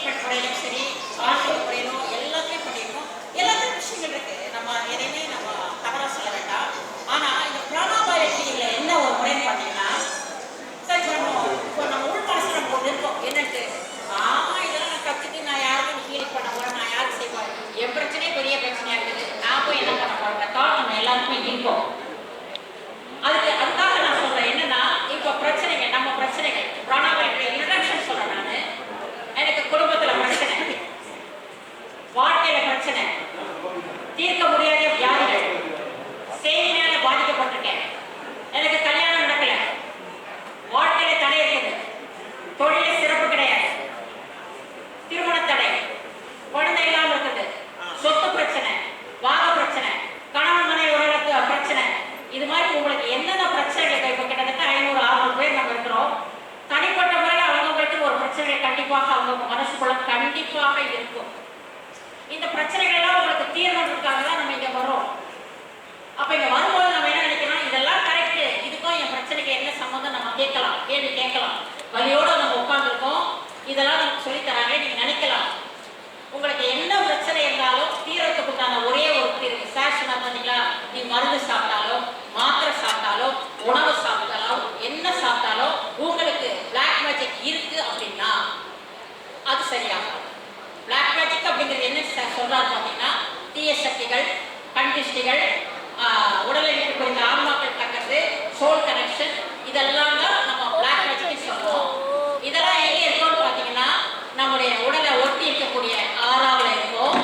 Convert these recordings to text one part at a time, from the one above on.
Treatment முறையிலும் சரி ஆன்மீக முறையிலும் எல்லாத்தையும் பண்ணியிருக்கோம் எல்லாத்தையும் விஷயங்கள் இருக்கு நம்ம எதையுமே நம்ம தவறாக சொல்ல வேண்டாம் ஆனா இந்த பிராணாபாயத்தில் என்ன ஒரு முறைன்னு பார்த்தீங்கன்னா சரி இப்போ நம்ம இப்போ நம்ம உள் மனசுல நம்ம ஒன்று இருக்கோம் என்னன்ட்டு ஆமா இதெல்லாம் நான் கத்துட்டு நான் யாருக்கும் ஹீல் பண்ண போறேன் நான் யாருக்கு செய்வேன் என் பிரச்சனையே பெரிய பிரச்சனையா இருக்குது நான் போய் என்ன பண்ண போறேன் தாட் நம்ம எல்லாருக்குமே இருக்கும் அதுக்கு அதுக்காக நான் சொல்றேன் என்னன்னா இப்போ பிரச்சனைங்க நம்ம பிரச்சனைகள் பிராணாபாயத்தில் இன்ட்ரடக்ஷன் சொல்றேன் நான் எனக்கு குடும்பத்துல பிரச்சனை வாழ்க்கையில பிரச்சனை தீர்க்க முடியாத வியாதிகள் செய்தினால பாதிக்கப்பட்டிருக்கேன் எனக்கு கல்யாணம் நடக்கல வாழ்க்கையில தடை இருக்குது தொழில சிறப்பு கிடையாது திருமண தடை குழந்தை இல்லாம இருக்குது சொத்து பிரச்சனை வாக பிரச்சனை கணவன் மனைவி உறவுக்கு பிரச்சனை இது மாதிரி உங்களுக்கு என்னென்ன பிரச்சனைகள் இப்போ கிட்டத்தட்ட ஐநூறு அறுநூறு பேர் நம்ம இருக்கிறோம் தனிப்பட்ட முறையில் அவங்கவுங்களுக்கு ஒரு பிரச்சனைகள் கண்டிப்பாக அவங்க மனசுக்குள்ள கண்டிப்பாக இருக்கும் இந்த பிரச்சனைகள் எல்லாம் உங்களுக்கு தீர்மானத்துக்காக தான் நம்ம இங்க வர்றோம் அப்ப இங்க வரும்போது நம்ம என்ன நினைக்கிறோம் இதெல்லாம் கரெக்ட் இதுக்கும் என் பிரச்சனைக்கு என்ன சம்மந்தம் நம்ம கேட்கலாம். கேள்வி கேட்கலாம். வழியோட நம்ம உட்காந்துருக்கோம் இதெல்லாம் நமக்கு சொல்லி தராங்க. நீங்க நினைக்கலாம். உங்களுக்கு என்ன பிரச்சனை இருந்தாலும் தீரத்துக்கு உண்டான ஒரே ஒரு தீர்வு சார் சொன்னார் பார்த்தீங்களா நீ மருந்து சாப்பிட்டாலும் மாத்திரை சாப்பிட்டாலும் உணவு சாப்பிட்டாலும் என்ன சாப்பிட்டாலும் உங்களுக்கு பிளாக் மேஜிக் இருக்கு அப்படின்னா அது சரியாகும் பிளாக் மேஜிக் அப்படிங்கிறது என்ன சொல்றாரு பார்த்தீங்கன்னா தீய சக்திகள் கண்டிஷ்டிகள் உடலை இருக்கக்கூடிய ஆன்மாக்கள் தக்கது சோல் கனெக்ஷன் இதெல்லாம் தான் நம்ம பிளாக் மேஜிக் சொல்லுவோம். இதெல்லாம் எங்கே இருக்கோம்னு பார்த்தீங்கன்னா நம்முடைய உடலை ஒட்டி இருக்கக்கூடிய ஆறாவில் இருக்கும்.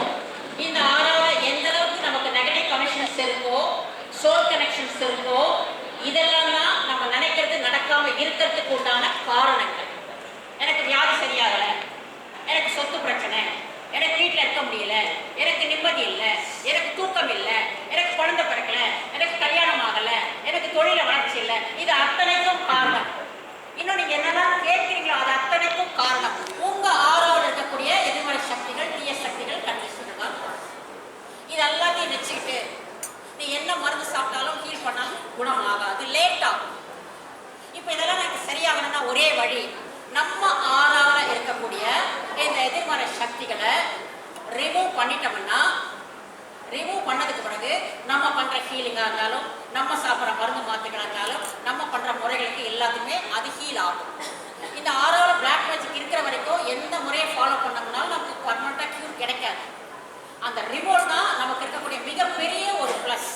இந்த ஆறாவில் எந்த அளவுக்கு நமக்கு நெகட்டிவ் கனெக்ஷன்ஸ் இருக்கோ சோல் கனெக்ஷன்ஸ் இருக்கோ இதெல்லாம் தான் நம்ம நினைக்கிறது நடக்காம இருக்கிறதுக்கு உண்டான காரணங்கள். எனக்கு வியாதி சரியாகலை. எனக்கு சொத்து பிரச்சனை. எனக்கு வீட்டில் இருக்க முடியல. எனக்கு நிம்மதி இல்லை. எனக்கு தூக்கம் இல்லை. எனக்கு குழந்தை பிறக்கல எனக்கு கல்யாணம் ஆகல எனக்கு தொழில வளர்ச்சி இல்லை. இது அத்தனைக்கும் காரணம். இன்னும் நீங்க என்னெல்லாம் கேட்கிறீங்களோ அது அத்தனைக்கும் காரணம். உங்க ஆறாவில் இருக்கக்கூடிய எதிர்மறை சக்திகள் தீய சக்திகள் கண்டிஷன் இது எல்லாத்தையும் வச்சுக்கிட்டு நீ என்ன மருந்து சாப்பிட்டாலும் ஹீல் பண்ணாலும் குணம் ஆகாது லேட் ஆகும். இப்போ இதெல்லாம் எனக்கு சரியாகணும்னா ஒரே வழி நம்ம ஆறாவில் இருக்கக்கூடிய இந்த எதிர்மறை சக்திகளை ரிமூவ் பண்ணிட்டோம்னா ரிமூவ் பண்ணதுக்கு பிறகு நம்ம பண்ற ஹீலிங்காக இருந்தாலும் நம்ம சாப்பிட்ற மருந்து மாத்திரைகளாக இருந்தாலும் நம்ம பண்ற முறைகளுக்கு எல்லாத்துக்குமே அது ஹீல் ஆகும். இந்த ஆறாவது பிளாக் மேஜிக் இருக்கிற வரைக்கும் எந்த முறையை ஃபாலோ பண்ணோம்னாலும் நமக்கு பர்மனெண்ட்டாக க்யூர் கிடைக்காது. அந்த ரிமோட் தான் நமக்கு இருக்கக்கூடிய மிகப்பெரிய ஒரு ப்ளஸ்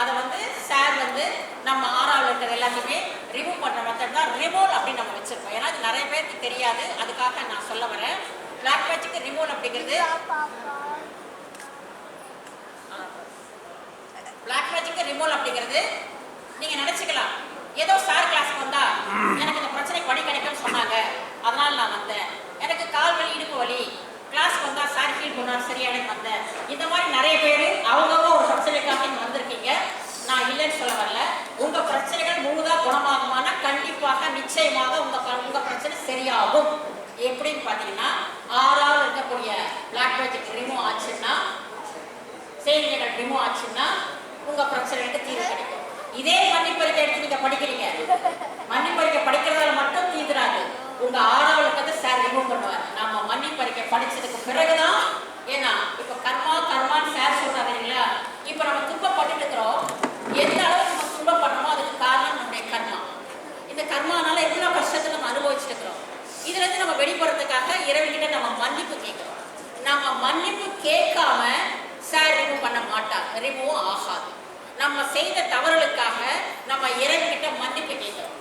அதை வந்து சார் வந்து நம்ம ஆறாவில் இருக்கிற எல்லாத்தையுமே ரிமூவ் பண்ணுற மெத்தட் தான் ரிமோட் அப்படின்னு நம்ம வச்சிருக்கோம். ஏன்னா இது நிறைய பேருக்கு தெரியாது. அதுக்காக நான் சொல்ல வரேன். பிளாக் பேட்சுக்கு ரிமோட் அப்படிங்கிறது பிளாக் மேஜிக் ரிமோல் அப்படிங்கிறது நீங்க நினைச்சுக்கலாம். ஏதோ சார் கிளாஸ்க்கு வந்தா எனக்கு இந்த பிரச்சனை படி கிடைக்கும்னு சொன்னாங்க. அதனால நான் வந்தேன். எனக்கு கால் வலி இடுப்பு வலி. கிளாஸ்க்கு வந்தா சார் ஃபீல் பண்ணார் சரியான வந்தேன். இந்த மாதிரி நிறைய பேர் அவங்கவுங்க ஒரு பிரச்சனைக்காக நீங்க வந்திருக்கீங்க. நான் இல்லைன்னு சொல்ல வரல. உங்க பிரச்சனைகள் முழுதா குணமாகுமானா கண்டிப்பாக நிச்சயமாக உங்க உங்க பிரச்சனை சரியாகும். எப்படின்னு பாத்தீங்கன்னா ஆறாவது இருக்கக்கூடிய பிளாக் மேஜிக் ரிமூவ் ஆச்சுன்னா செய்திகள் ரிமூவ் ஆச்சுன்னா உங்க பிரச்சனைக்கு தீர்வு கிடைக்கும். இதே மன்னிப்பறிக்கை எடுத்து நீங்க படிக்கிறீங்க. மன்னிப்பறிக்கை படிக்கிறதால மட்டும் தீர்ந்துராது உங்க ஆறாவதுக்கு சார் ரிமூவ் பண்ணுவார். நம்ம மன்னிப்பறிக்கை படிச்சதுக்கு பிறகுதான் ஏன்னா இப்ப கர்மா கர்மான்னு சார் சொல்றாரு இல்லைங்களா? இப்ப நம்ம துன்பப்பட்டு இருக்கிறோம். எந்த அளவுக்கு நம்ம துன்பப்படுறோமோ அதுக்கு காரணம் நம்முடைய கர்மா. இந்த கர்மானால எவ்வளவு கஷ்டத்தை நம்ம அனுபவிச்சுட்டு இருக்கிறோம். இதுல இருந்து நம்ம வெளிப்படுறதுக்காக இறைவன்கிட்ட நம்ம மன்னிப்பு கேட்கிறோம் நம்ம மன்னிப்பு கேட்காம சார் ரிமூவ் பண்ண மாட்டார் ரிமூவ் ஆகாது. நம்ம செய்த தவறுகளுக்காக நம்ம இறைவன்கிட்ட மன்னிப்பு கேட்கணும்.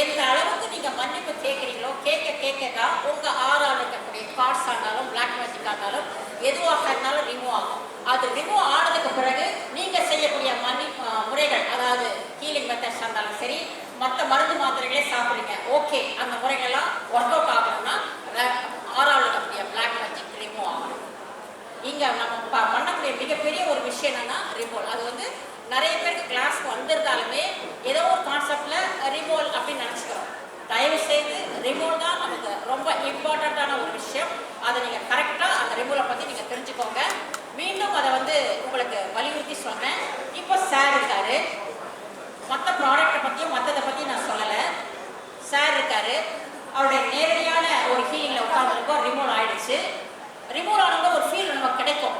எந்த அளவுக்கு நீங்கள் மன்னிப்பு கேட்குறீங்களோ கேட்க கேட்க தான் உங்கள் ஆறால் இருக்கக்கூடிய கார்ட்ஸ் ஆனாலும் பிளாக் மேஜிக் ஆனாலும் எதுவாக இருந்தாலும் ரிமூவ் ஆகும். அது ரிமூவ் ஆனதுக்கு பிறகு நீங்கள் செய்யக்கூடிய மன்னி முறைகள் அதாவது ஹீலிங் மெத்தட்ஸ் இருந்தாலும் சரி மற்ற மருந்து மாத்திரைகளே சாப்பிடுங்க. ஓகே அந்த முறைகள்லாம் ஒர்க் அவுட் ஆகணும்னா ஆறால் இருக்கக்கூடிய பிளாக் மேஜிக் இங்கே நம்ம பண்ணக்கூடிய மிகப்பெரிய ஒரு விஷயம் என்னன்னா ரிபோல் அது வந்து நிறைய பேருக்கு கிளாஸ் வந்திருந்தாலுமே ஏதோ ஒரு கான்செப்டில் ரிபோல் அப்படின்னு நினச்சிக்கிறோம். தயவு செய்து ரிமோல் தான் நமக்கு ரொம்ப இம்பார்ட்டண்ட்டான ஒரு விஷயம். அதை நீங்கள் கரெக்டாக அந்த ரிமோலை பற்றி நீங்கள் தெரிஞ்சுக்கோங்க. மீண்டும் அதை வந்து உங்களுக்கு வலியுறுத்தி சொன்னேன் இப்போ சார் இருக்கார். மற்ற ப்ராடக்ட்டை பற்றியும் மற்றதை பற்றியும் நான் சொல்லலை. சார் இருக்கார். அவருடைய நேரடியான ஒரு ஃபீலிங்கில் உட்காந்துருக்கோம் ரிமூவ் ஆயிடுச்சு. ரிமூவ் ஆனவங்க ஒரு ஃபீல் நமக்கு கிடைக்கும்.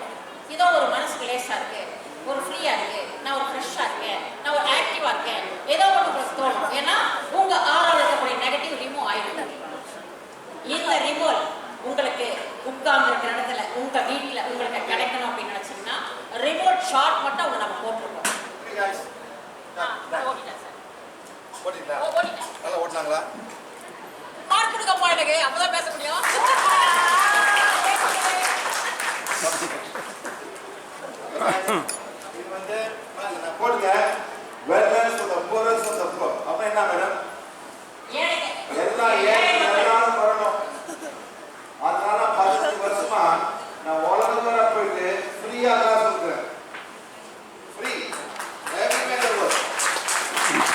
ஏதோ ஒரு மனசுக்கு லேசாக இருக்கு. ஒரு ஃப்ரீயாக இருக்கு. நான் ஒரு ஃப்ரெஷ்ஷாக இருக்கேன். நான் ஒரு ஆக்டிவாக இருக்கேன். ஏதோ ஒன்று உங்களுக்கு தோணும். ஏன்னா உங்கள் ஆறால் இருக்கக்கூடிய நெகட்டிவ் ரிமூவ் ஆயிடுது. இந்த ரிமூவல் உங்களுக்கு உட்கார்ந்து இருக்கிற இடத்துல உங்க வீட்டில் உங்களுக்கு கிடைக்கணும் அப்படின்னு நினைச்சீங்கன்னா ரிமோட் ஷாட் மட்டும் அவங்க நம்ம போட்டிருக்கோம். ஓட்டினாங்களா? மார்க் கொடுக்கப்பா எனக்கு. அப்பதான் பேச முடியும். இது வந்து பாருங்க, நான் போடுங்க wellness for the poorest of the poor. அப்ப என்ன மேடம் ஏழைங்க. எல்லாம் ஏழை எல்லாரும் வரணும் அதனால பதினஞ்சு வருஷமா நான் உலகம் வர போயிட்டு ஃப்ரீயா தான் சொல்றேன் ஃப்ரீ எவ்ரிமே ஒர்க்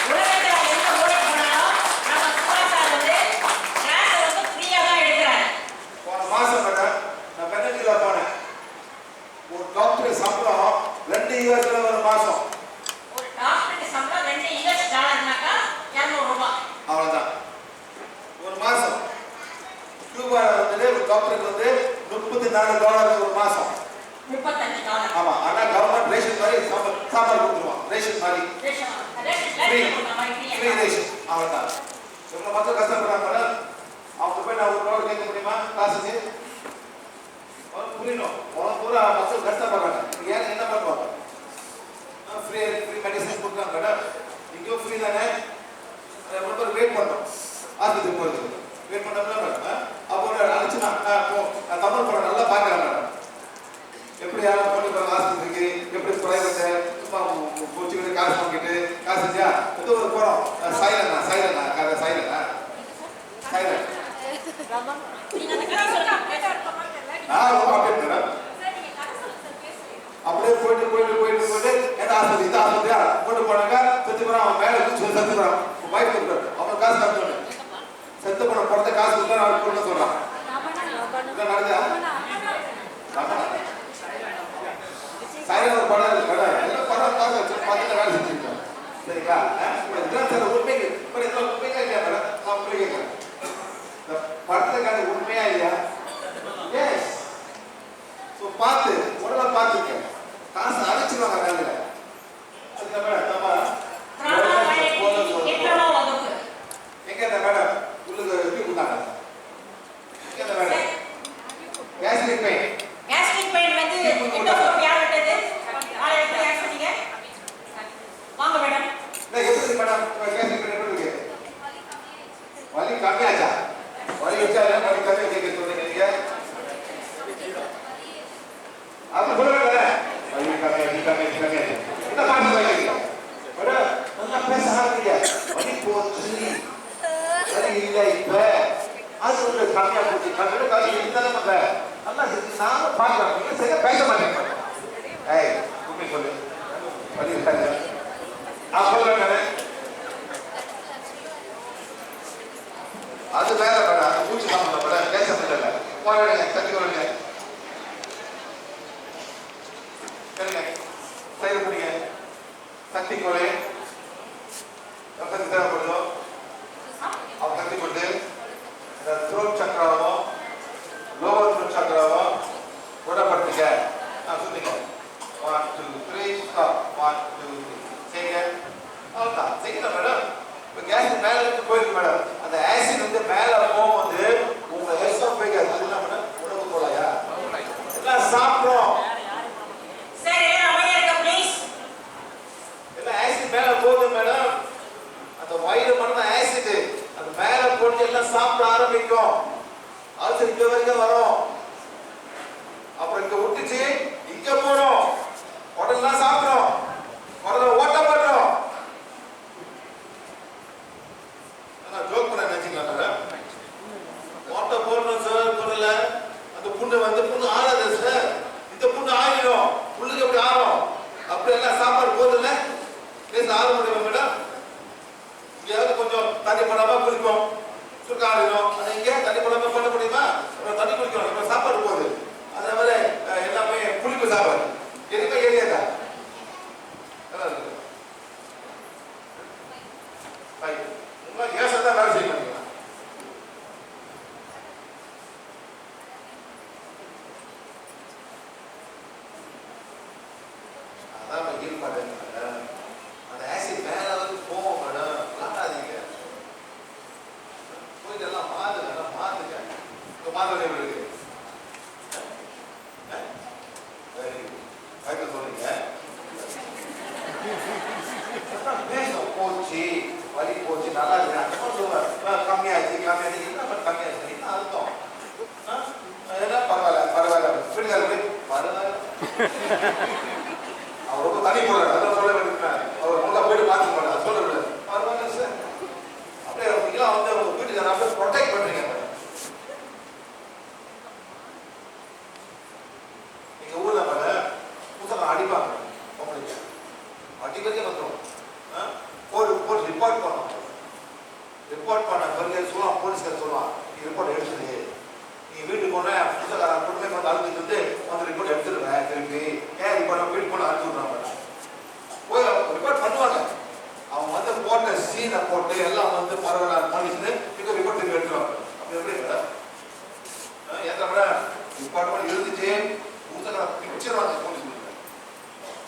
உலகத்துல எந்த மூலைக்கு போனாலும் நம்ம சுபாஷ் சார் வந்து கிளாஸ் வந்து ஃப்ரீயா தான் எடுக்கிறாரு போன மாசம் மேடம் நான் மெனடில போனேன் ஒரு டாக்டர் சம்பளம் ரெண்டு யூஎஸ்ல ஒரு மாசம் ஒரு டாக்டருக்கு சம்பளம் ரெண்டு யூஎஸ் டாலர்னாக்கா இரநூறு ரூபாய் அவ்வளவுதான் ஒரு மாசம் கியூபால வந்து ஒரு டாக்டருக்கு வந்து முப்பத்தி நாலு டாலர் ஒரு மாசம் முப்பத்தஞ்சு டாலர் ஆமா ஆனா கவர்மெண்ட் ரேஷன் மாதிரி சாம்பார் சாம்பார் கொடுத்துருவான் ரேஷன் மாதிரி ரேஷன் ரேஷன் ஃப்ரீ ரேஷன் கொடுத்த மாதிரி ஃப்ரீ ஃப்ரீயா ரேஷன் அவ்வளவுதான் இவ்வளவு மக்கள் கஷ்டப்படுறாங்க மேடம் அவங்க நான் ஒரு டாலர் கேட்க முடியுமா காசுக்கு புரியணும். உனக்கு பூரா மக்கள் கஷ்டப்படுறாங்க. ஏன் என்ன பண்ணுவாங்க? ஃப்ரீ ஃப்ரீ மெடிசன் கொடுக்குறாங்க. மேடம் இங்கேயும் ஃப்ரீ தானே? ரொம்ப பேர் வெயிட் பண்ணோம் ஆஸ்பத்திரி போகிறது வெயிட் பண்ணோம்னா மேடம் அப்போ நான் தமிழ் படம் நல்லா பார்க்குறேன் மேடம். எப்படி யாரும் போட்டு போகிற ஆஸ்பத்திரிக்கு? எப்படி பிரைவேட்டு சும்மா பூச்சிக்கிட்டு காசு வாங்கிட்டு காசு செஞ்சா எந்த ஒரு போகிறோம் சைலண்ணா சைலண்ணா கதை சைலண்ணா சைலன் நீங்க அந்த கதை சொல்லுங்க நான் மேடம் அப்படியே போயிட்டு போயிட்டு போயிட்டு போயிட்டு எந்த ஆஸ்பத்திரி இந்த ஆஸ்பத்திரியா கொண்டு போனாங்க செத்து போறான் அவன் மேலே குச்சி செத்து போறான். பைக் கொடுக்குறாரு அவன் காசு கட்டணும் செத்து போன படத்தை காசு கொடுத்தா அவன் கொண்டு சொல்றான் நடந்தா சைலண்ட் ஒரு படம் இருக்கு படம் எல்லாம் படம் காசு வச்சு பார்த்துட்டு வேலை செஞ்சுருக்கோம் சரிங்களா அஹ் இப்ப இதெல்லாம் சில உண்மைக்கு இப்ப இதெல்லாம் உண்மையா இல்லையா மேடம் நான் உண்மை கேட்கிறேன் இந்த படத்துக்கான உண்மையா இல்லையா எஸ் ஸோ பார்த்து உடலை பார்த்துக்க காசு அழைச்சிருவாங்க வேலையில அதுக்கு மேடம் நம்ம போதும் சொல்லுவோம். எட்டனோ வகுப்பு எங்க இந்த மேடம் உள்ளுக்கு எப்படி கொடுத்தாங்க எங்க இந்த madam gastric pain gastric pain வந்து இண்டோஸ்கோப் யார் விட்டது ஆளை எப்படி யார் சொன்னீங்க வாங்க மேடம் இல்லை எப்படி மேடம் கேஸ்ட்ரிக் பெயின் எப்படி இருக்கு வலி கம்மியாச்சா வலி வச்சா என்ன வலி கம்மியா கேட்க சொல்றீங்க நீங்க அது சொல்லுங்க வலி கம்மியா வலி கம்மியா வலி கம்மியா என்ன பாட்டு பாடுறீங்க மேடம் நல்லா பேச ஆரம்பிங்க வலி போச்சு வலி இல்லை இப்ப அது வந்து கம்மியா போச்சு கம்மியா காசு இருந்தாலும் நம்ம நல்லா செஞ்சு நானும் பார்க்கலாம் நீங்க சரியா பேச மாட்டேங்க ஏய் உண்மை சொல்லு வலி இருக்காங்க நான் சொல்றேன் அது வேற மேடம் அது பூச்சி சம்பந்தம் மேடம் பேச முடியல போராடுங்க தட்டி கொடுங்க சரிங்க சைடு பிடிங்க தட்டி கொடு எவ்வளவு தேவைப்படுதோ அவ தட்டி கொண்டு இந்த த்ரோட் சக்கராவோ லோவர் த்ரோட் சக்கராவோ குணப்படுத்துங்க நான் சொல்லுங்க one two three stop one two three செய்யுங்க அவ்வளோதான் செய்யல மேடம் இப்போ கேஸ் மேலே இருந்து போயிருக்கு மேடம். அந்த ஆசிட் வந்து மேலே போகும்போது உங்க எஸ்ஓபிக்கு அது என்ன மேடம் உணவு போலையா எல்லாம் சாப்பிட்றோம். இருக்க மேலே போகுது மேடம். அந்த வயிறு மட்டும் ஆசிட் அது மேலே போட்டு எல்லாம் சாப்பிட ஆரம்பிக்கும். அது இங்க வரைக்கும் வரும் அப்புறம் இங்க விட்டுச்சு இங்க போறோம் உடல்லாம் சாப்பிடுறோம் உடல ஓட்ட மாட்டோம் நான் ஜோக் பண்ண நினைச்சீங்களா மேடம் ஓட்ட போடுறோம் சார் போடல அந்த புண்ணு வந்து புண்ணு ஆறாது சார் இந்த புண்ணு ஆறிடும் புண்ணுக்கு எப்படி ஆறும் அப்படி எல்லாம் சாப்பாடு போதில்ல பேச ஆற முடியுமா மேடம் இங்கேயாவது கொஞ்சம் தண்ணி படாம அது இங்கே தண்ணி படாம பண்ண முடியுமா அப்புறம் தண்ணி குளிக்கணும் இப்போ சாப்பாடு போகுது அதே மாதிரி அஹ், எல்லாமே புளிப்பு சாப்பாடு எதுவுமே ஏரியாதா நல்லா இருக்குது Right. உங்களால் ஏச தான் வேலை செய்ய மாட்டீங்களா மனநிலை எப்படி இருக்கு வெரி குட் சொல்றீங்க வேகம் போச்சு வலி போச்சு நல்லா இருக்கு அந்த மாதிரி சொல்லுவார் அஹ் கம்மியாச்சு கம்மியாச்சு என்ன பண்ண கம்மியாச்சு என்ன அர்த்தம் அஹ் என்ன பரவாயில்ல பரவாயில்ல வீட்டுக்காரர் பரவாயில்ல அவர் ரொம்ப தனி போறாரு அதான் சொல்ல வேண்டியிருக்கேன் அவர் முக போயிட்டு பார்த்து போறாரு சொல்றது பரவாயில்ல சார் அப்படியே நீங்களாம் வந்து உங்க வீட்டுக்காரர் அப்படியே ப்ரொடெக்ட் பண்றீங்க எங்க ஊர்ல பாரு புத்தகம் அடிப்பாங்க உங்களுக்கு. அடிக்கிறதே வந்துடும் போட்டு போட்டு ரிப்போர்ட் பண்ணோம் ரிப்போர்ட் பண்ண பிறகு சொல்லுவான் போலீஸ்கார் சொல்லுவான் நீ ரிப்போர்ட் எடுத்துடு நீ வீட்டுக்கு போன புத்தகாரன் பொண்ணு வந்து அழுதுட்டு வந்து வந்து ரிப்போர்ட் எடுத்துருவேன் திரும்பி ஏன் இப்போ நம்ம வீட்டுக்கு போன அழுத்து விட்றாங்க போய் ரிப்போர்ட் பண்ணுவாங்க. அவங்க வந்து போட்ட சீனை போட்டு எல்லாம் வந்து பரவாயில்ல பண்ணிட்டு இப்போ ரிப்போர்ட் திரும்பி எடுத்துருவாங்க. அப்படி எப்படி இல்லை எந்த விட ரிப்போர்ட் இருந்துச்சு புத்தகம் பிக்சர் போலீஸ்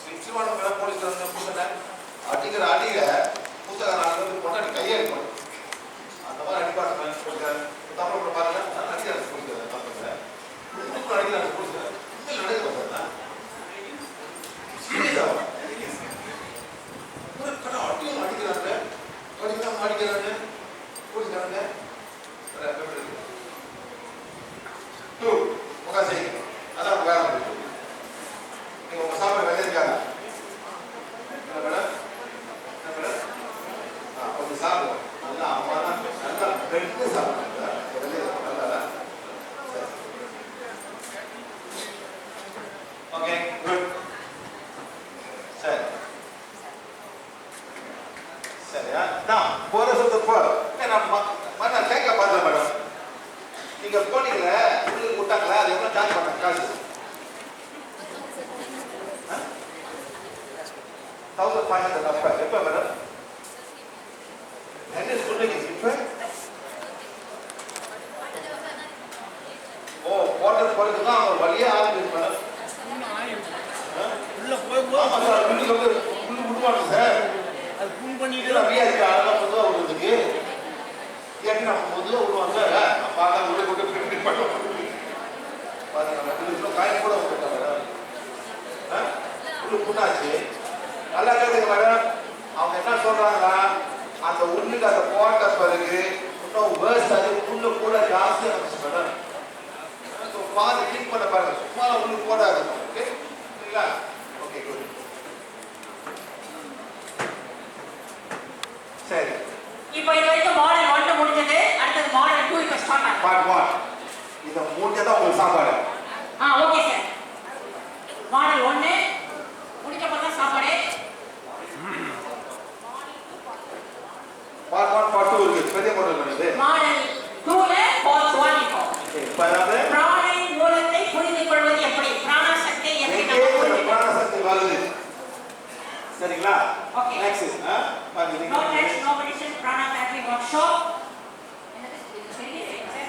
பிக்சர் வாங்க போலீஸ் வந்து புத்தகம் பாதி கிளிக் பண்ண பாருங்க. சும்மா உள்ளுக்கு போடாது. ஓகே சரிங்களா? ஓகே குட் சரி. இப்போ இது வரைக்கும் மாடல் ஒன்று முடிஞ்சது. அடுத்தது மாடல் டூ இப்போ ஸ்டார்ட் ஆகும் பார்ட் ஒன் இதை முடிஞ்சதான் உங்களுக்கு சாப்பாடு? ஆ ஓகே சார் மாடல் ஒன்று முடிக்கப்போ தான் சாப்பாடு. பார்ட் ஒன் பார்ட் டூ இருக்கு. பெரிய மாடல் வருது மாடல் டூல பார்ட் ஒன் இப்போ. இப்போ அதாவது பிராணின் மூலத்தை புரிந்து கொள்வது எப்படி பிராணசக்தி எப்படி எங்கே நம்ம இந்த புரிந்து பிராணசக்தி வருது சரிங்களா? Okay. நெக்ஸ்ட் ஆ பாருங்க நோ டெக்ஸ்ட் நோ மெடிசன் பிராணா ஃபேக்டரி ஒர்க் ஷாப்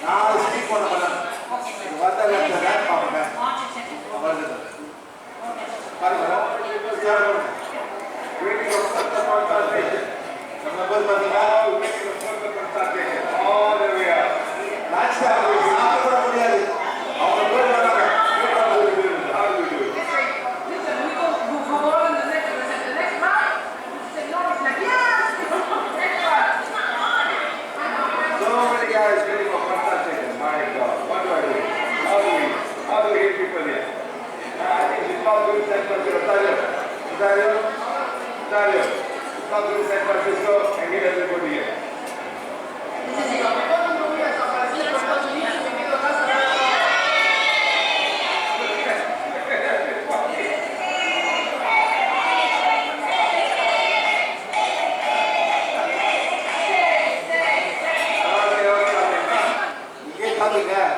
நாலு ஸ்பீக் பண்ண மேடம் ஓகே சார் வந்தாலே சார் பாருங்க வருது ஓகே பாருங்க. யார் பாருங்க வீட்டுக்கு சத்தம் போட்டாச்சு நம்ம பேர் பாத்தீங்களா லாஸ்ட் சாப்பிட முடியாது. Salve Sector Secretario. Dario. Dario. Salve Sector Francisco Emílio de Bonilla.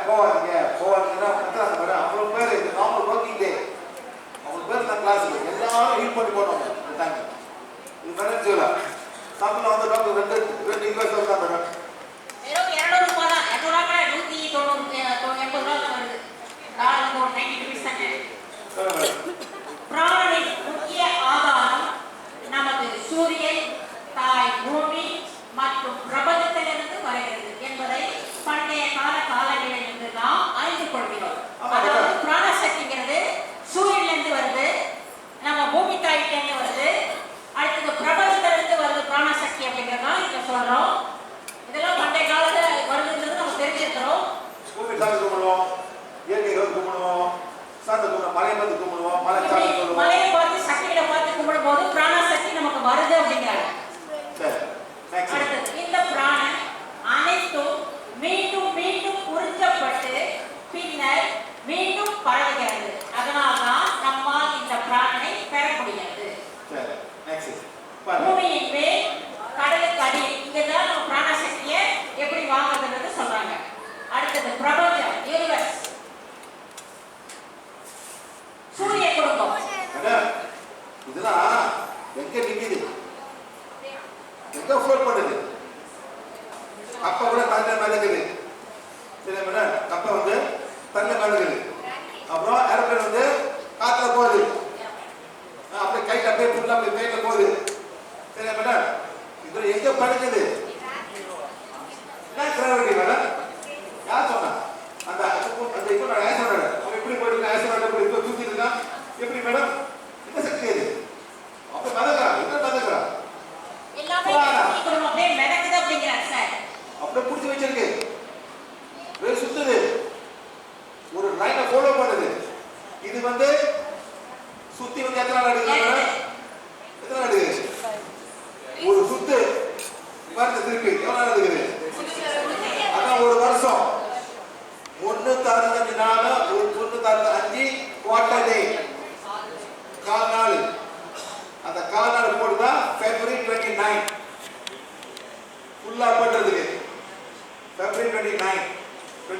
Pode, é, pode, né? não. எல்லாரும் போனோம் தாங்க இது வெனச்சுவலா தமிழ்ல வந்து டாக்டர் ரெண்டு ரெண்டு இங்கிலீஷ் தான்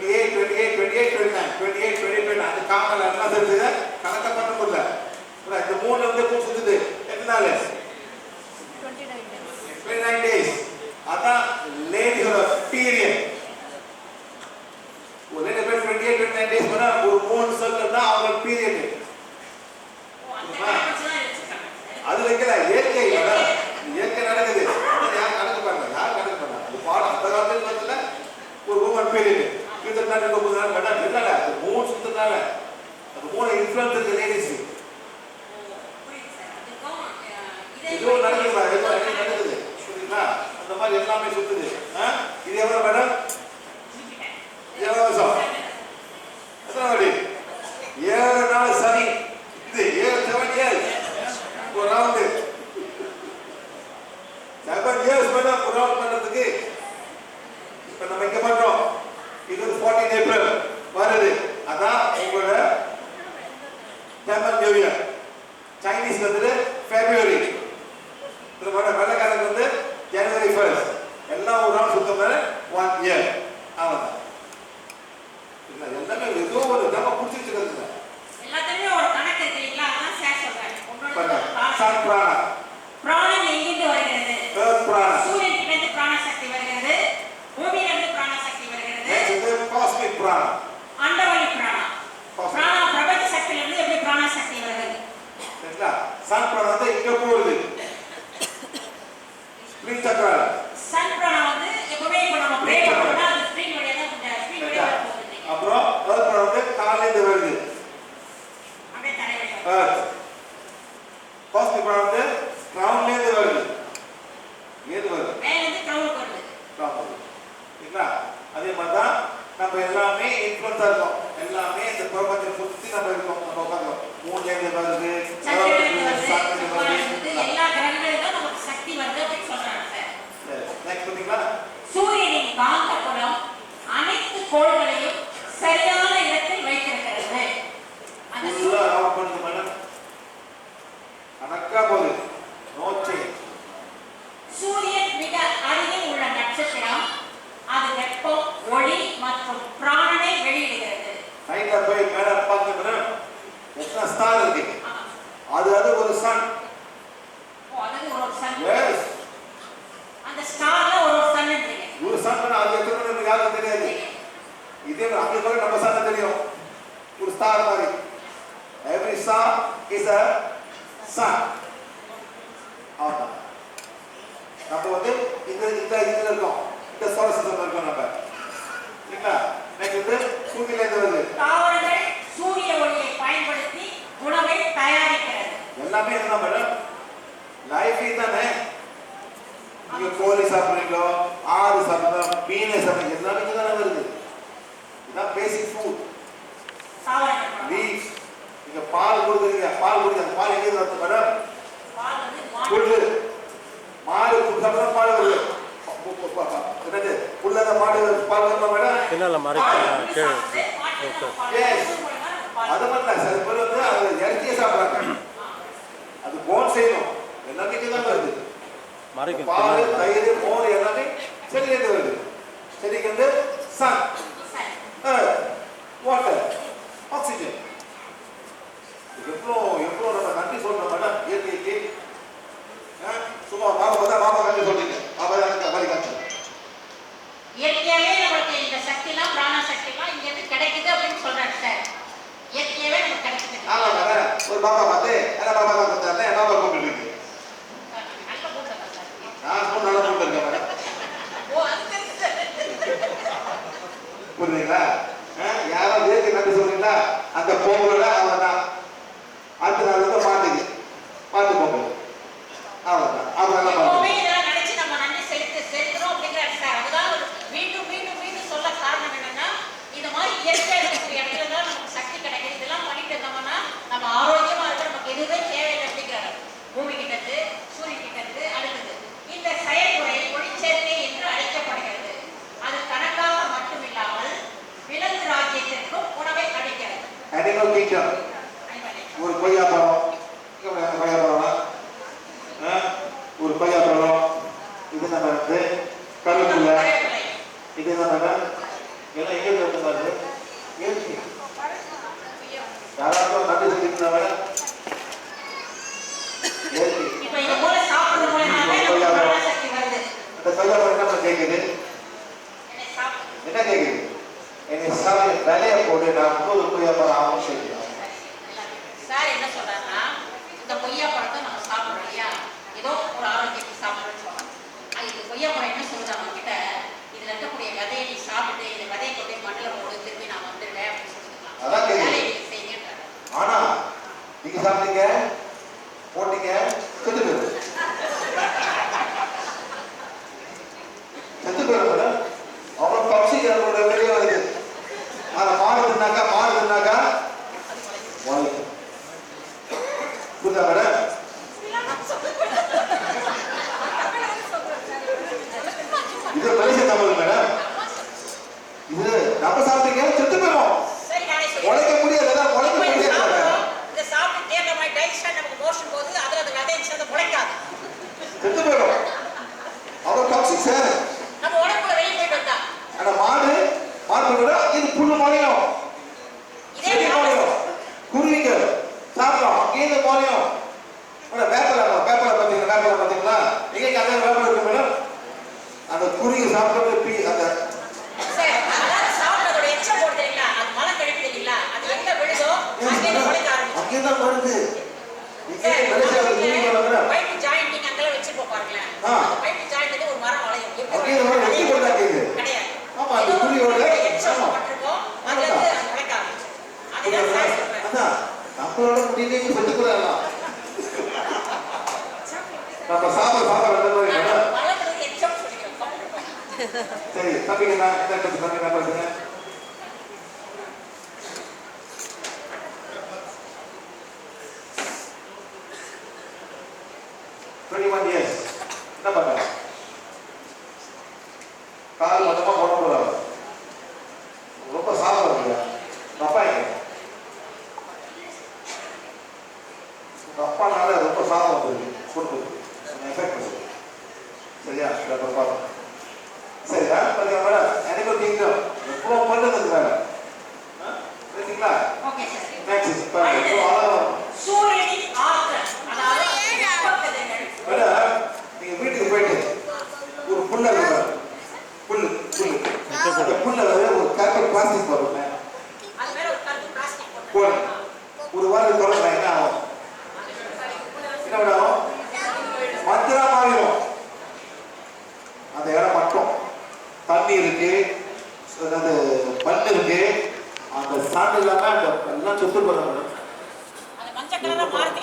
twenty eight twenty eight twenty eight twenty nine twenty eight twenty twenty அந்த காமல் என்ன தெரியுது பண்ண முடியல. இந்த மூணு வந்து பூ எத்தனை நாள் டுவெண்ட்டி நைன் டேஸ் அதான் லேடிஸோட பீரியட் ஒரு ரெண்டு பேர் twenty eight twenty nine days பண்ணா ஒரு மூணு சர்க்கிள் தான் அவங்க பீரியட் அது வைக்கல. இயற்கை இயற்கை நடக்குது. யார் கணக்கு பண்ணல? யார் கணக்கு பண்ணல? அது பாடம் அந்த காலத்துல ஒரு உமன் பீரியட் இருபத்தி இருக்க போது வேண்டாம் மேடம் அது மூணு சுத்தத்தால அந்த மூணு இன்ஃபுளுன்ஸ் இருக்கு லேடிஸ் புரியுது சார் அதுக்கும் ஏதோ நடக்குது மேடம், ஏதோ நடக்குது. புரியுங்களா அந்த மாதிரி எல்லாமே சுத்துது. இது எவ்வளவு மேடம்? இது எவ்வளவு வருஷம். எத்தனை வாடி ஏழு நாள் சனி. இது ஏழு செவன் இயர்ஸ் ஒரு ரவுண்டு செவன் இயர்ஸ் மேடம் ஒரு ரவுண்ட் பண்ணதுக்கு இப்ப நம்ம இங்க பண்றோம். இது வந்து 14 ஏப்ரல் வருது. அதான் உங்களோட தமிழ் நியூ இயர் சைனீஸ் வந்து பிப்ரவரி இதோட வெள்ளக்காரங்க வந்து ஜனவரி ஃபர்ஸ்ட் எல்லாம் ஒரு நாள் சுத்தம் ஒன் இயர் அவ்வளவுதான். இல்ல, எல்லாமே ஏதோ ஒரு நம்ம பிடிச்சிட்டு இருக்கிறது எல்லாத்துலயுமே ஒரு கணக்கு அதான் சார் சன் பிராணா பிராணம் எங்கிருந்து வருகிறது? பிராணா சூரியனிலிருந்து பிராண சக்தி வருகிறது. பூமியிலிருந்து பிராண சக்தி வருகிறது நெக்ஸ்ட் வந்து காஸ்மிக் பிராணா. அண்டவழி பிராணம் பிராண பிரபஞ்ச சக்தியிலிருந்து எப்படி பிராண சக்தி வருது? சரிங்களா? சன் பிராணா வந்து இங்க போகுது? ஸ்பிரிட் சக்கரா சன் பிராணம் வந்து எப்பவுமே இப்போ நம்ம ப்ரே பண்ணோம்னா அது ஸ்க்ரீன் வழியா தான் ஸ்க்ரீன் வழியா போகுது. அப்புறம் எர்த் பிராணா வந்து காலையில இருந்து வருது. அப்படியே காஸ்மிக் பிராணா வந்து கிரவுண்ட்ல இருந்து வருது. ஏது வருது. மேல இருந்து கிரவுண்ட் வருது. ப்ராப்ளம் சரிங்களா? அதே மாதிரி தான் நம்ம எல்லாமே இன்ஃப்ளூன்ஸாக இருக்கோம். எல்லாமே இந்த பிரபஞ்சத்தை சுற்றி நம்ம இருக்கோம். நம்ம உட்காந்துருக்கோம் மூணுலேருந்து வருது நெக்ஸ்ட் பார்த்தீங்களா? சூரியனின் காந்தப்புலம் அனைத்து கோள்களையும் சரியான இடத்தில் வைத்திருக்கிறது அந்த சூ- ஃபுல்லாக ரவுண்ட் பண்ணுது மேடம் கணக்காக போகுது நோ சேஞ்ச் சூரியன் மிக அருகில் உள்ள நட்சத்திரம் அது வெப்பம் ஒளி மற்றும் பிராணனை வெளியிடுகிறது நைட்டில் போய் மேலே பார்த்து மேடம் எத்தனை ஸ்டார் இருக்கு ஆமா. அது அது ஒரு சன் ஓ, அதாவது ஒரு ஒரு சன் எஸ் அந்த ஸ்டார்ல ஒரு ஒரு சன் இருக்கு ஒரு சன் அது எத்தனை மணி யாருக்கும் தெரியாது இதே மாதிரி அங்கே போய் நம்ம சார் தெரியும் ஒரு ஸ்டார் மாதிரி every star is a sun அவ்வளோதான் நம்ம வந்து இந்த இந்த இதுல இருக்கோம் இந்த சோழ சிஸ்டம் இருக்கோம் நம்ம சரிங்களா நெக்ஸ்ட் வந்து சூரியன்ல இருந்து வருது தாவரங்கள் சூரிய ஒளியை பயன்படுத்தி உணவை தயாரிக்கிறது எல்லாமே இதுதான் மேடம் லைஃப் தானே நீங்க கோழி சாப்பிடுறீங்களோ ஆடு சாப்பிடுறோம் மீனை சாப்பிடுறீங்க எல்லாமே தானே வருது. இதான் பேசிக் ஃபுட் நீங்க பால். கொடுக்குறீங்க. பால் குடிங்க. அந்த பால் எங்க இருந்து வருது மேடம் பால் வந்து வாட்டர் புல்லு. மாடு குடிச்சா பால் வருது. என்னது? புல்லத மாடு பால் வருமா மேடம் கீழே Yes. அது மட்டும் சில பேர் வந்து அதை இறக்கியே சாப்பிடுறாங்க. அது போன் செய்யணும். இங்க தான் வருது. மறைக்கும். பால் தயிர் மோர் எல்லாமே செடியிலேருந்து வருது. செடிக்கு வந்து சன் வாட்டர் ஆக்சிஜன் எவ்வளோ எவ்வளோ நம்ம நன்றி சொல்றோம் மேடம் இயற்கைக்கு. சும்மா பாபா பார்த்தா பாபா கண்டு சொல்றீங்க. பாபா எனக்கு வழி காட்டு சக்திலாம் பிராண சக்திலாம் இங்க இருந்து கிடைக்குது அப்படின்னு சொல்றாரு சார் இயற்கையாவே நமக்கு கிடைக்குது. ஆமா மேடம் ஒரு பாபா பார்த்து என்ன பாபா தான் என்ன பாபா கூப்பிட்டு இருக்கு நல்ல கூட்டம் சார் நான் ஸ்கூல் நல்லா கூப்பிட்டு இருக்கேன் மேடம் ஓ அது தெரியுது சார் புரியுதுங்களா? யாரோ இயற்கை நன்றி சொல்றீங்களா? அந்த பொங்கலோட அவன் தான் அடுத்த நாள் வந்து மாட்டுக்கு. மாட்டு பொங்கல் அவ்வளோதான் அவன் நல்லா பார்த்து நம்ம நன்றி செலுத்து செலுத்துறோம் அப்படிங்கிறாரு சார் அதுதான் ஒரு மீண்டும் மீண்டும் மீண்டும் சொல்ல காரணம் என்னன்னா இந்த மாதிரி இயற்கை இருக்கக்கூடிய இடத்துல தான் நமக்கு சக்தி கிடைக்குது இதெல்லாம் பண்ணிட்டு இருந்தோம்னா நம்ம ஆரோக்கியமா இருக்க நமக்கு எதுவுமே தேவையில்லை அப்படிங்கிறாரு பூமி கிட்ட இருந்து சூரியன் கிட்ட இருந்து அடுத்தது இந்த செயல்முறை ஒளிச்சேர்க்கை என்று அழைக்கப்படுகிறது அது தனக்காக மட்டுமில்லாமல் விலங்கு ராஜ்யத்திற்கும் உணவை அளிக்கிறது அனிமல் கிங்டம் ஒரு கொய்யா பழம் கொய்யா பழம் ஆ, ஒரு கொய்யா பழம் இது நம்ம வந்து கருவேப்பிலை கருவேப்பிலை. இது என்ன மேடம் எல்லாம் எங்க இருந்து வந்து பாருங்க இயற்கை யாராவது கொய்யா பழம் என்ன கேட்குது என்னை சாப்பிடு என்னை சாமி விலையை போட்டு நான் முப்பது கொய்யா பழம் ஆகும் சொல்லிடுறேன் சார் என்ன சொல்றாருன்னா இந்த கொய்யா பழத்தை நம்ம சாப்பிடுறோம் இல்லையா? ஏதோ ஒரு ஆரோக்கியத்துக்கு சாப்பிடுறோம்னு சொல்றோம். இந்த கொய்யா பழம் என்ன சொல்லுது நம்ம கிட்ட இதுல இருக்கக்கூடிய விதையை நீ சாப்பிட்டு இந்த விதையை கொண்டு மண்ணில் போடு திருப்பி நான் வந்துடுவேன் அப்படின்னு சொல்லிருக்கலாம் அதான் செய்யுங்கன்றாரு. ஆனா நீங்க சாப்பிட்டீங்க போட்டீங்க செத்து போயிடும் செத்து போயிடும் மேடம் அவ்வளவு பக்ஷிகளோட வெளியே வருது அதை மாறுதுனாக்கா மாறுதுனாக்கா உழைக்கும் புரியுதா மேடம் இது மனுஷ தமிழ் மேடம் இது நம்ம சாப்பிட்டீங்க செத்து போயிடும் சரி நானே சொல்லிடுறேன். உழைக்க முடியாது அதான் உழைக்க இப்ப இதை முடியாது சாப்பிடுறோம். இதை சாப்பிட்டு தேர்ந்த மாதிரி டைஜஷன் நமக்கு மோஷன் போகுது அதுல அந்த விதையை சேர்ந்து முளைக்காது செத்து போயிடும் அவ்வளவு டாக்ஸிக் சார். நம்ம உடம்புல வெளியே போயிட்டு வந்தா. அந்த மாடு மாடு விட இது புல்லு முளையும் இதே செடி முளையும் குருவிங்க சாப்பிடும் அங்கேயிருந்து முளையும் மேடம் வேப்பலை வேப்பலை பார்த்தீங்களா? வேப்பலை பார்த்தீங்களா? எங்கே அந்த வேப்பலை இருக்கு மேடம். அந்த குருவி சாப்பிட்டு பீ அந்த அங்கே அங்கே தான் வருது. இங்கே மனுஷன் குருவி மேடம் பைப்பு ஜாயிண்ட் நீங்க அங்கெல்லாம் வச்சிருப்போம் பாருங்களேன். அந்த பைப்பு ஒரு மரம் வளையும். எப்படி? வெட்டி. கிடையாது. ஆமா, எச்சம். பட்டிருக்கோம். அதுல இருந்து அது அதுதான் சார் சொல்றேன். நம்மளோட நம்ம சாப்பிட சாப்பிட அந்த மாதிரி சரி தம்பிங்க நான் தம்பி தம்பி என்ன டுவெண்ட்டி ஒன் இயர்ஸ் என்ன பண்ண கால் மொத்தமாக போட போறாரு ரொம்ப சாப்பிட முடியல அப்பா எங்க உங்க அப்பானால ரொம்ப சாதம் வந்திருக்கு கொடுக்குது எஃபெக்ட் பண்ணுது சரியா அப்புறம் பார்ப்போம் சரியா பாருங்க மேடம் எனக்கு கிங்டம் எவ்வளோ பண்ணுறது மேடம் சரிங்களா ஓகே சார் மேக்ஸிஸ் பாருங்க எவ்வளோ அழகா வரும். சூரியனின் ஆற்றல் அதாவது வெப்பக்கதிர்கள் மேடம் நீங்க வீட்டுக்கு போயிட்டு ஒரு புல்ல இருக்கு பாருங்க. புல்லு புல்லு அந்த புல்ல ஒரு கருப்பு பிளாஸ்டிக் போடுங்க அது மேல ஒரு கருப்பு பிளாஸ்டிக் போட்டு போடுங்க ஒரு வாரம் தொடங்க என்ன ஆகும் என்ன ஆகும் மந்திரா மாறிடும் அந்த இடம் மட்டும் தண்ணி இருக்கு அதாவது மண் இருக்கு அந்த சாண்டு இல்லாம அந்த எல்லாம் சுத்து போறாங்க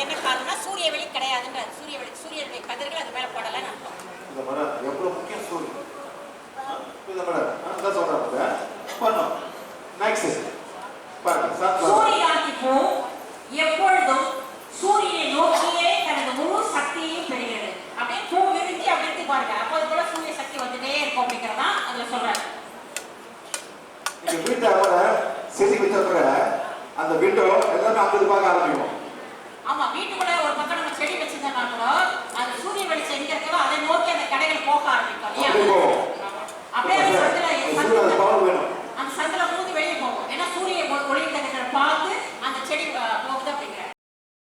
என்ன காரணம்னா சூரிய வெளி கிடையாதுன்ற சூரிய வெளி சூரியனுடைய கதிர்கள் அது மேல இந்த மரம் எவ்வளவு முக்கியம் சூரியன்? இந்த மரம் அதான் சொல்றாங்க பண்ணோம். நெக்ஸ்ட் பாருங்க sunflower. சூரியகாந்தி பூ எப்பொழுதும் சூரியனை நோக்கியே தனது முழு சக்தியையும் பெறுகிறது. அப்படியே பூ விரிஞ்சு அப்படி பாருங்க. அப்போது கூட சூரிய சக்தி வந்துட்டே இருக்கும் அப்படிங்கிறதா அதுல வீட்டை செஞ்சு வச்ச பிறகு அந்த விண்டோ எல்லாமே அப்படி பார்க்க ஆரம்பிக்கும். ஆமா வீட்டுக்குள்ள ஒரு பக்கம் நம்ம செடி வச்சிருந்தாங்களோ அந்த சூரிய வெளிச்சம் எங்க இருக்கோ அதை நோக்கி அந்த கடைகள் போக ஆரம்பிக்கும் இல்லையா? அப்படியே சந்தில வேணும். அந்த சந்தில மூந்து வெளியே போகும். ஏன்னா சூரிய ஒளி கதைகளை பார்த்து